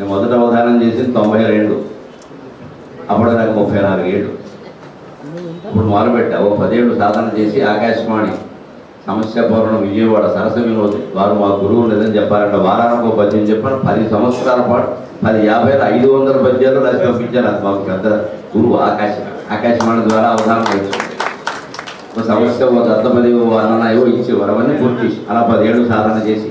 నేను మొదట అవధానం చేసింది తొంభై రెండు అప్పుడు నాకు ముప్పై నాలుగు ఏళ్ళు ఇప్పుడు మొదలుపెట్టా. ఓ పదేళ్ళు సాధన చేసి ఆకాశవాణి సమస్య పూర్ణం విజయవాడ సరస వారు మా గురువు లేదని చెప్పారంటే. వారానికి ఒక పద్యం చెప్పాను పది సంవత్సరాల పాటు పది యాభై ఐదు వందల పద్యాలు రాసి పంపించారు. అది మాకు పెద్ద గురువు ఆకాశ ఆకాశవాణి ద్వారా అవధానం నేర్చుకుంది ఒక సమస్య ఒక దత్తపది ఓ అన్నయ్యో ఇచ్చేవారు. అవన్నీ పూర్తి అలా పదేళ్ళు సాధన చేసి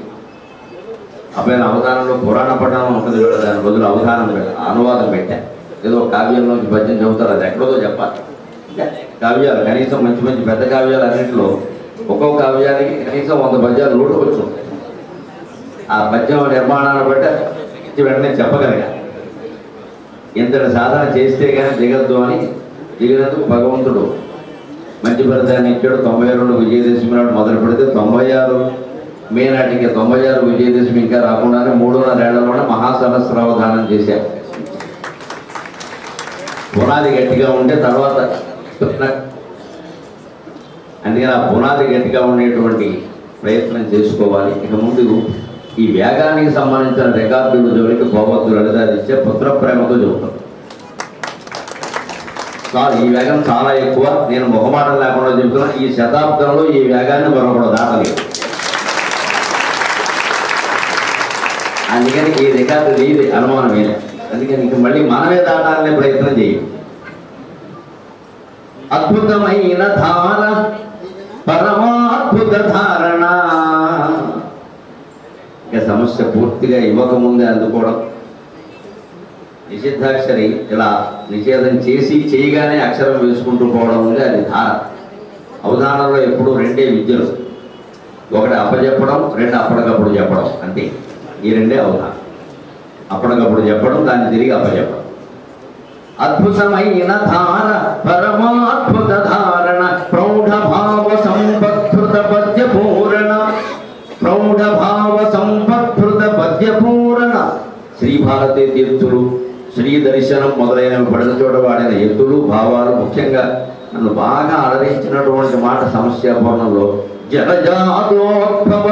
అబ్బాయిల అవధానంలో పురాణ పఠనం ఉంటుంది కూడా దాని బదులు అవధానం అనువాదం పెట్టా. ఏదో కావ్యంలోంచి పద్యం చదువుతారు అది ఎక్కడో చెప్పాలి. కావ్యాలు కనీసం మంచి మంచి పెద్ద కావ్యాలు అన్నింటిలో ఒక్కొక్క కావ్యానికి కనీసం వంద పద్యాలు నోటు వచ్చు ఆ పద్యం నిర్మాణాన్ని బట్టి వెంటనే చెప్పగలిగా. ఇంతటి సాధన చేస్తే కానీ దిగద్దు అని దిగినందుకు భగవంతుడు మంచి ఫలితాన్ని ఇచ్చాడు. తొంభై రెండు విజయదశమి నాడు మొదలు పెడితే తొంభై ఆరు మే నాటికి తొంభై ఆరు విజయదశమి ఇంకా రాకుండానే మూడున్నరేళ్ళలోనే మహాసహస్రావధానం చేశారు. పునాది గట్టిగా ఉంటే తర్వాత అందుకని ఆ పునాది గట్టిగా ఉండేటువంటి ప్రయత్నం చేసుకోవాలి. ఇక ముందు ఈ వేగానికి సంబంధించిన రికార్డులు జోలికి పోవద్దు లలితాదిత్య పుత్ర ప్రేమతో చెబుతాను చాలు ఈ వేగం చాలా ఎక్కువ. నేను మొహమాటం లేకుండా చెబుతున్నా. ఈ శతాబ్దంలో ఈ వేగాన్ని మరొకడు దాటలేదు. అందుకని ఈ రికార్డు నీది అనుమానం ఏలే అందుకని ఇంక మళ్ళీ మనమే దాటాలనే ప్రయత్నం చేయం. అద్భుతమైన ధార పరమాద్భుత ధారణ. ఇక సమస్య పూర్తిగా ఇవ్వకముందే అందుకోవడం. నిషిద్ధాక్షరి ఇలా నిషేధం చేసి చేయగానే అక్షరం వేసుకుంటూ పోవడం ఉంది అది ధార. అవధానంలో ఎప్పుడు రెండే విద్యలు. ఒకటి అప్పచెప్పడం రెండు అప్పటికప్పుడు చెప్పడం. అంతే. ఈ రెండే అవగాహన అప్పటికప్పుడు చెప్పడం దాన్ని తిరిగి అప్పచెప్పడం అద్భుతమైన ధార పరమాద్భుత ధారణ ప్రౌఢ భావ సంపత్కృత పద్య పూరణ ప్రౌఢ భావ సంపత్కృత పద్య పూరణ శ్రీ భారతీ తీర్థులు శ్రీ దర్శనం మొదలైనవి పడిన చోట వాడిన ఎత్తులు భావాలు ముఖ్యంగా నన్ను బాగా అలరించినటువంటి మాట సమస్య పూర్ణంలో జలజాతోద్భవ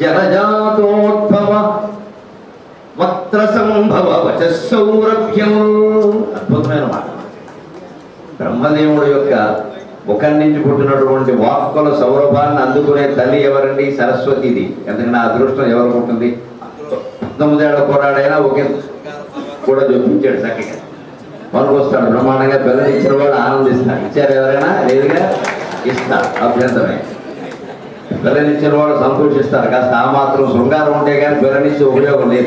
జలజాతోద్భవ సర్వత్ర సంభవ వచస్సౌరభ్యం అద్భుతమైన మాట. బ్రహ్మదేవుడు యొక్క ముఖం నుంచి పుట్టినటువంటి వాక్కుల సౌరభాన్ని అందుకునే తల్లి ఎవరండి? సరస్వతిది. ఎందుకంటే నా అదృష్టం ఎవరు ఉంటుంది? పంతొమ్మిదేళ్ళ పోరాడైనా ఒకే కూడా చూపించాడు చక్కగా. మనకు వస్తాడు బ్రహ్మాండంగా పిల్లలు ఇచ్చిన వాడు ఆనందిస్తాడు ఇచ్చారు ఎవరైనా? లేదుగా? ఇస్తారు. అభ్యంతరమే. పిల్లనిచ్చిన వాడు సంతోషిస్తారు. కాస్త ఆ మాత్రం శృంగారం ఉంటే కానీ పిల్లనిచ్చే ఉపయోగం లేదు.